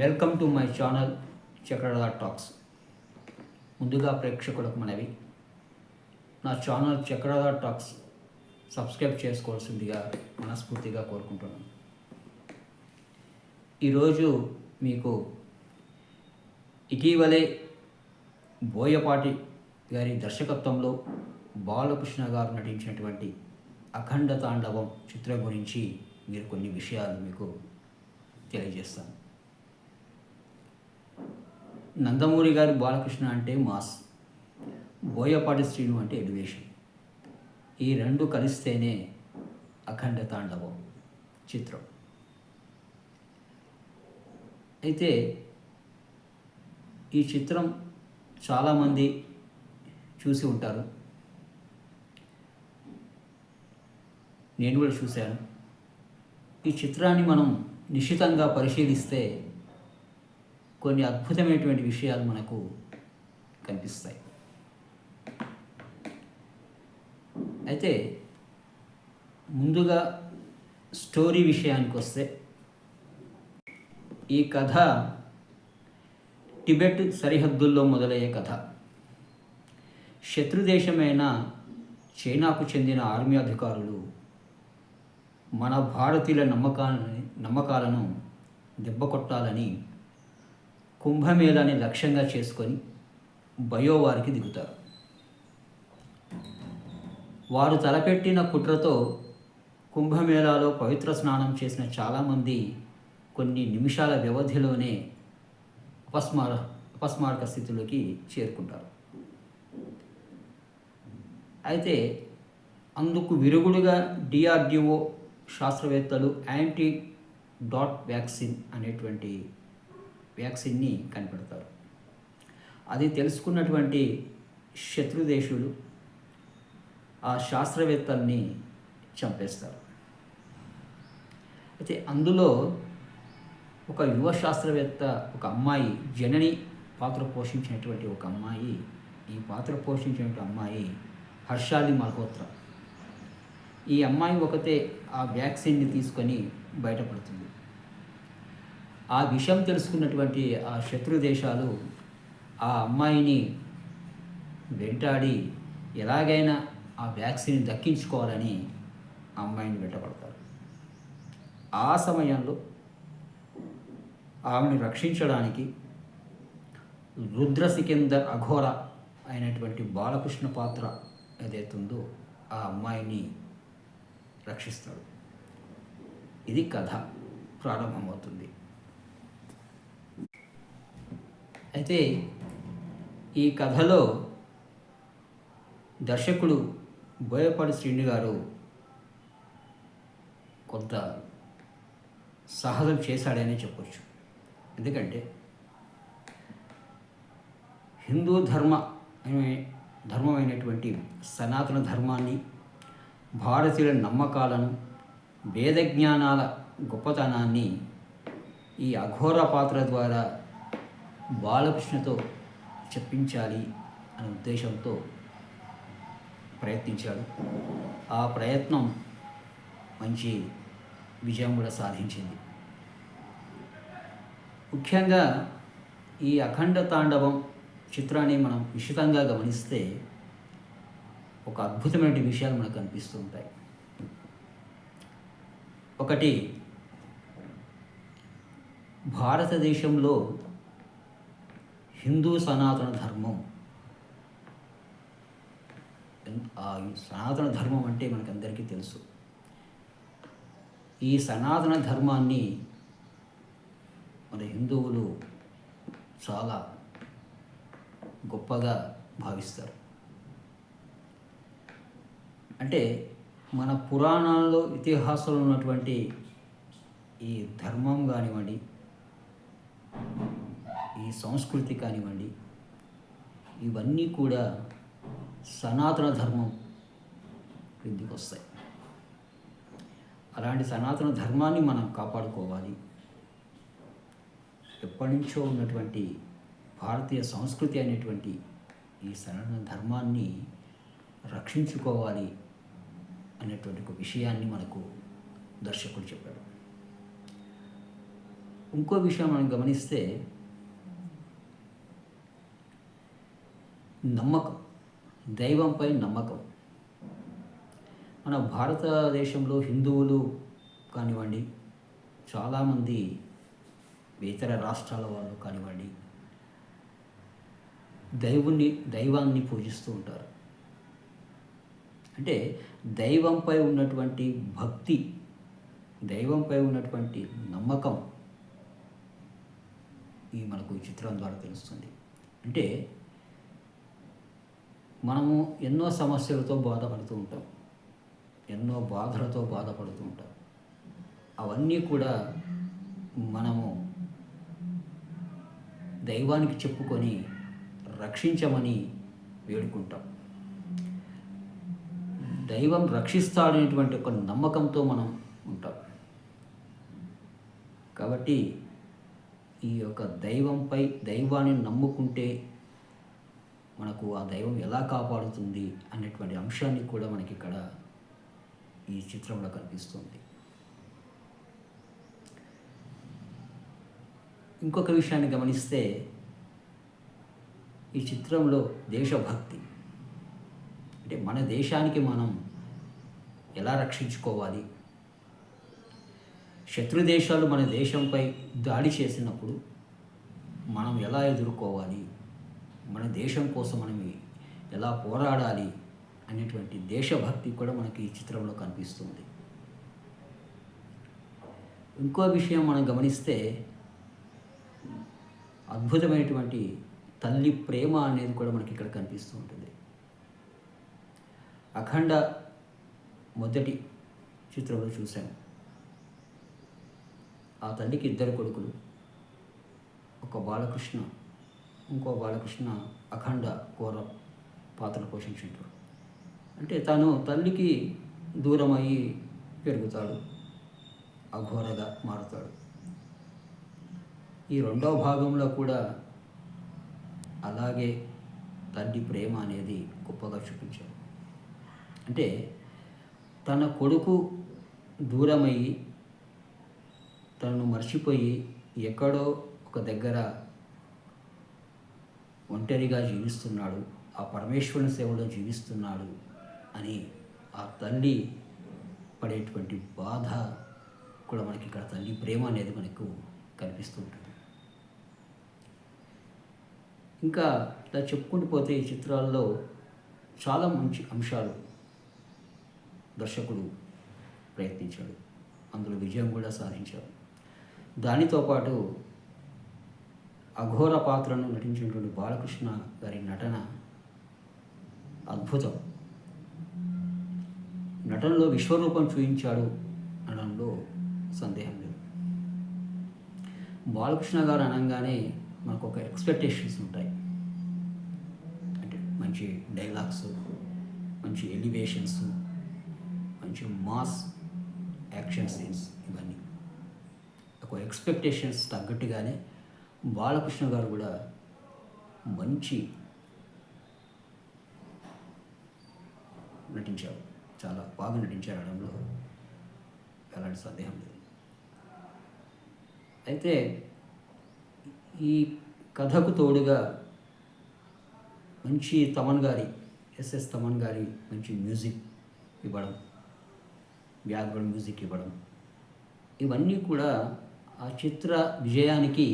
Welcome to my channel Chakradha talks. ముందుగా ప్రేక్షకులకు మనవి. నా ఛానల్ చక్రధా టాక్స్ సబ్స్క్రైబ్ చేసుకోవాల్సిందిగా మనస్ఫూర్తిగా కోరుకుంటున్నాను. ఈరోజు మీకు ఇటీవలే బోయపాటి గారి దర్శకత్వంలో బాలకృష్ణ గారు నటించినటువంటి అఖండ తాండవం చిత్రం గురించి మీరు కొన్ని విషయాలు మీకు తెలియజేస్తాను. నందమూరి గారి బాలకృష్ణ అంటే మాస్ బోయపాటి శ్రీను అంటే ఎలివేషన్ ఈ రెండు కలిస్తేనే అఖండ తాండవం చిత్రం. అయితే ఈ చిత్రం చాలామంది చూసి ఉంటారు. నేను కూడా చూశాను. ఈ చిత్రాన్ని మనం నిశ్చితంగా పరిశీలిస్తే కొన్ని అద్భుతమైనటువంటి విషయాలు మనకు కనిపిస్తాయి. అయితే ముందుగా స్టోరీ విషయానికి వస్తే ఈ కథ టిబెట్ సరిహద్దుల్లో మొదలయ్యే కథ. శత్రుదేశమైన చైనాకు చెందిన ఆర్మీ అధికారులు మన భారతీయుల నమ్మకాలని నమ్మకాలను దెబ్బకొట్టాలని కుంభమేళాని లక్ష్యంగా చేసుకొని బయోవారికి దిగుతారు. వారు తలపెట్టిన కుట్రతో కుంభమేళాలో పవిత్ర స్నానం చేసిన చాలామంది కొన్ని నిమిషాల వ్యవధిలోనే అపస్మార అపస్మారక స్థితిలోకి చేరుకుంటారు. అయితే అందుకు విరుగుడుగా డిఆర్డిఓ శాస్త్రవేత్తలు యాంటీ డాట్ వ్యాక్సిన్ అనేటువంటి వ్యాక్సిన్ని కనిపెడతారు. అది తెలుసుకున్నటువంటి శత్రుదేశులు ఆ శాస్త్రవేత్తల్ని చంపేస్తారు. అయితే అందులో ఒక యువ శాస్త్రవేత్త ఒక అమ్మాయి జనని పాత్ర పోషించినటువంటి ఒక అమ్మాయి ఈ పాత్ర పోషించినటువంటి అమ్మాయి హర్షాలి మల్హోత్రా. ఈ అమ్మాయి ఒకతే ఆ వ్యాక్సిన్ని తీసుకొని బయటపడుతుంది. ఆ విషయం తెలుసుకున్నటువంటి ఆ శత్రు దేశాలు ఆ అమ్మాయిని వెంటాడి ఎలాగైనా ఆ వ్యాక్సిన్ దక్కించుకోవాలని ఆ అమ్మాయిని వెంటపడతారు ఆ సమయంలో ఆమెను రక్షించడానికి రుద్ర సికిందర్ అఘోర అయినటువంటి బాలకృష్ణ పాత్ర ఏదైతుందో ఆ అమ్మాయిని రక్షిస్తాడు. ఇది కథ ప్రారంభమవుతుంది. అయితే ఈ కథలో దర్శకుడు బోయపాటి శ్రీని గారు కొంత సహజం చేశాడనే చెప్పొచ్చు. ఎందుకంటే హిందూ ధర్మ ధర్మమైనటువంటి సనాతన ధర్మాన్ని భారతీయుల నమ్మకాలను వేద జ్ఞానాల గొప్పతనాన్ని ఈ అఘోర పాత్ర ద్వారా బాలకృష్ణతో చెప్పించాలి అనే ఉద్దేశంతో ప్రయత్నించాడు. ఆ ప్రయత్నం మంచి విజయం కూడా సాధించింది. ముఖ్యంగా ఈ అఖండ తాండవం చిత్రాన్ని మనం నిశితంగా గమనిస్తే ఒక అద్భుతమైన విషయాలు మనకు కనిపిస్తూ ఉంటాయి. ఒకటి భారతదేశంలో హిందూ సనాతన ధర్మం. ఆ సనాతన ధర్మం అంటే మనకందరికీ తెలుసు. ఈ సనాతన ధర్మాన్ని మన హిందువులు చాలా గొప్పగా భావిస్తారు. అంటే మన పురాణాల్లో ఇతిహాసంలో ఉన్నటువంటి ఈ ధర్మం కానివ్వండి ఈ సంస్కృతి కానివ్వండి ఇవన్నీ కూడా సనాతన ధర్మం క్రిందికి వస్తాయి అలాంటి సనాతన ధర్మాన్ని మనం కాపాడుకోవాలి. ఎప్పటి నుంచో ఉన్నటువంటి భారతీయ సంస్కృతి అనేటువంటి ఈ సనాతన ధర్మాన్ని రక్షించుకోవాలి అనేటువంటి ఒక విషయాన్ని మనకు దర్శకుడు చెప్పాడు. ఇంకో విషయం మనం గమనిస్తే నమ్మకం. దైవంపై నమ్మకం. మన భారతదేశంలో హిందువులు కానివ్వండి చాలామంది ఇతర రాష్ట్రాల వాళ్ళు కానివ్వండి దైవుని దైవాన్ని పూజిస్తూ ఉంటారు. అంటే దైవంపై ఉన్నటువంటి భక్తి దైవంపై ఉన్నటువంటి నమ్మకం ఈ మనకు ఈ చిత్రం ద్వారా తెలుస్తుంది. అంటే మనము ఎన్నో సమస్యలతో బాధపడుతూ ఉంటాం. ఎన్నో బాధలతో బాధపడుతూ ఉంటాం. అవన్నీ కూడా మనము దైవానికి చెప్పుకొని రక్షించమని వేడుకుంటాం. దైవం రక్షిస్తాడనేటువంటి ఒక నమ్మకంతో మనం ఉంటాం. కాబట్టి ఈ యొక్క దైవంపై దైవాన్ని నమ్ముకుంటే మనకు ఆ దైవం ఎలా కాపాడుతుంది అనేటువంటి అంశాన్ని కూడా మనకి ఇక్కడ ఈ చిత్రంలో కనిపిస్తుంది. ఇంకొక విషయాన్ని గమనిస్తే ఈ చిత్రంలో దేశభక్తి. అంటే మన దేశానికి మనం ఎలా రక్షించుకోవాలి? శత్రు దేశాలు మన దేశంపై దాడి చేసినప్పుడు మనం ఎలా ఎదుర్కోవాలి? మన దేశం కోసం మనం ఎలా పోరాడాలి అనేటువంటి దేశభక్తి కూడా మనకి ఈ చిత్రంలో కనిపిస్తుంది. ఇంకో విషయం మనం గమనిస్తే అద్భుతమైనటువంటి తల్లి ప్రేమ అనేది కూడా మనకి ఇక్కడ కనిపిస్తూ ఉంటుంది. అఖండ మొదటి చిత్రంలో చూసాము ఆ తల్లికి ఇద్దరు కొడుకులు ఒక బాలకృష్ణ ఇంకో బాలకృష్ణ అఖండ ఘోర పాత్ర పోషించుంటాడు అంటే తను తల్లికి దూరమయ్యి పెరుగుతాడు అఘోరగా మారుతాడు. ఈ రెండవ భాగంలో కూడా అలాగే తండ్రి ప్రేమ అనేది గొప్పగా చూపించాడు అంటే తన కొడుకు దూరమయ్యి తనను మర్చిపోయి ఎక్కడో ఒక దగ్గర ఒంటరిగా జీవిస్తున్నాడు ఆ పరమేశ్వరుని సేవలో జీవిస్తున్నాడు అని ఆ తల్లి పడేటువంటి బాధ కూడా మనకి ఇక్కడ తల్లి ప్రేమ అనేది మనకు కనిపిస్తూ ఉంటుంది ఇంకా ఇలా చెప్పుకుంటూ పోతే ఈ చిత్రాల్లో చాలా మంచి అంశాలు దర్శకుడు ప్రయత్నించాడు. అందులో విజయం కూడా సాధించాడు. దానితో పాటు అఘోర పాత్రను నటించినటువంటి బాలకృష్ణ గారి నటన అద్భుతం. నటనలో విశ్వరూపం చూపించాడు అనడంలో సందేహం లేదు. బాలకృష్ణ గారు అనగానే మనకు ఒక ఎక్స్పెక్టేషన్స్ ఉంటాయి. అంటే మంచి డైలాగ్స్ మంచి ఎలివేషన్స్ మంచి మాస్ యాక్షన్ సీన్స్ ఇవన్నీ. ఒక ఎక్స్పెక్టేషన్స్ తగ్గట్టుగానే బాలకృష్ణ గారు కూడా మంచి నటించారు. చాలా బాగా నటించారు అడంలో ఎలాంటి సందేహం లేదు. అయితే ఈ కథకు తోడుగా మంచి తమన్ గారి ఎస్ఎస్ తమన్ గారి మంచి మ్యూజిక్ ఇవ్వడం బ్యాక్గ్రౌండ్ మ్యూజిక్ ఇవ్వడం ఇవన్నీ కూడా ఆ చిత్ర విజయానికి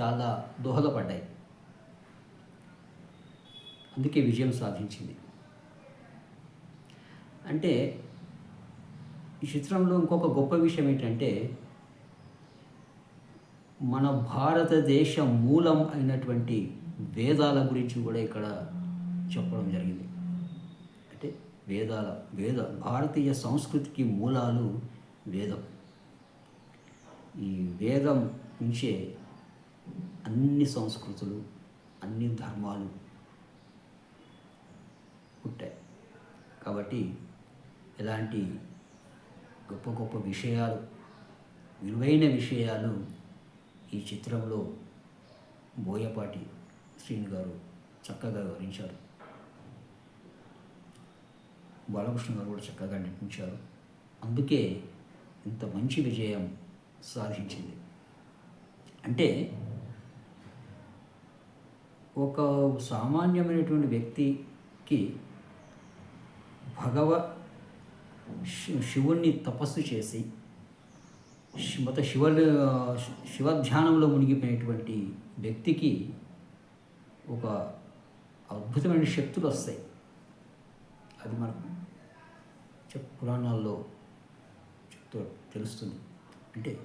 చాలా దోహదపడ్డాయి. అందుకే విజయం సాధించింది. అంటే ఈ చిత్రంలో ఇంకొక గొప్ప విషయం ఏంటంటే మన భారతదేశ మూలం అయినటువంటి వేదాల గురించి కూడా ఇక్కడ చెప్పడం జరిగింది. అంటే వేదాల వేద భారతీయ సంస్కృతికి మూలాలు వేదం. ఈ వేదం నుంచే అన్ని సంస్కృతులు అన్ని ధర్మాలు పుట్టాయి. కాబట్టి ఇలాంటి గొప్ప గొప్ప విషయాలు విలువైన విషయాలు ఈ చిత్రంలో బోయపాటి శ్రీని గారు చక్కగా వివరించారు. బాలకృష్ణ గారు కూడా చక్కగా నటించారు. అందుకే ఇంత మంచి విజయం సాధించింది. అంటే ఒక సామాన్యమైనటువంటి వ్యక్తికి భగవ శి- శివుణ్ణి తపస్సు చేసి శి- శివ శివధ్యానంలో మునిగిపోయినటువంటి వ్యక్తికి ఒక అద్భుతమైన శక్తులు వస్తాయి. అది మనకు చెప్ పురాణాల్లో చెప్తూ తెలుస్తుంది. అంటే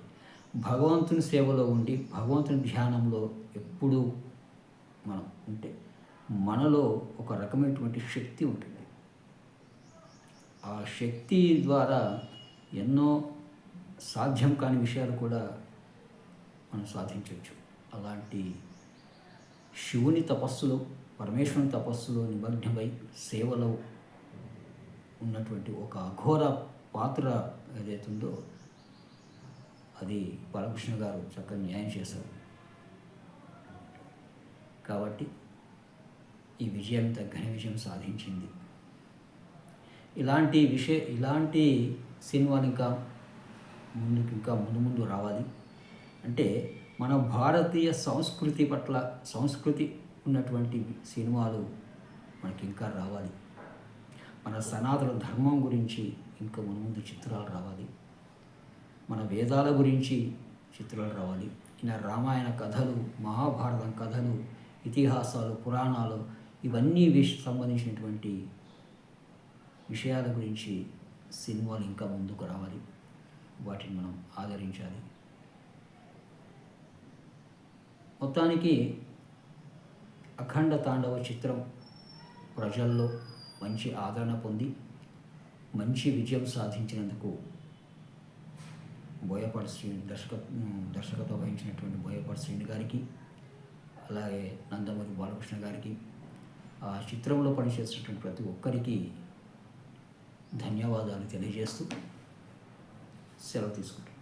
భగవంతుని సేవలో ఉండి భగవంతుని ధ్యానంలో ఎప్పుడూ మనం ఉంటే మనలో ఒక రకమైనటువంటి శక్తి ఉంటుంది. ఆ శక్తి ద్వారా ఎన్నో సాధ్యం కాని విషయాలు కూడా మనం సాధించవచ్చు. అలాంటి శివుని తపస్సులో పరమేశ్వరుని తపస్సులో నిమగ్నమై సేవలో ఉన్నటువంటి ఒక అఘోర పాత్ర ఏదైతుందో అది బాలకృష్ణ గారు చక్కగా న్యాయం చేశారు. కాబట్టి ఈ విజయం ఇంత ఘన విజయం సాధించింది. ఇలాంటి విషయ ఇలాంటి సినిమాలు ఇంకా ముందుకు ఇంకా ముందు ముందు రావాలి. అంటే మన భారతీయ సంస్కృతి పట్ల సంస్కృతి ఉన్నటువంటి సినిమాలు మనకి ఇంకా రావాలి. మన సనాతన ధర్మం గురించి ఇంకా మన ముందు చిత్రాలు రావాలి. మన వేదాల గురించి చిత్రాలు రావాలి. ఇలా రామాయణ కథలు మహాభారతం కథలు ఇతిహాసాలు పురాణాలు ఇవన్నీ విష్ సంబంధించినటువంటి విషయాల గురించి సినిమాలు ఇంకా ముందుకు రావాలి. వాటిని మనం ఆదరించాలి. మొత్తానికి అఖండ తాండవ చిత్రం ప్రజల్లో మంచి ఆదరణ పొంది మంచి విజయం సాధించినందుకు బోయపాటి శ్రీ దర్శక దర్శకత్వం వహించినటువంటి బోయపాటి శ్రీని గారికి అలాగే నందమూరి బాలకృష్ణ గారికి ఆ చిత్రంలో పనిచేసినటువంటి ప్రతి ఒక్కరికి ధన్యవాదాలు తెలియజేస్తూ సెలవు తీసుకుంటాను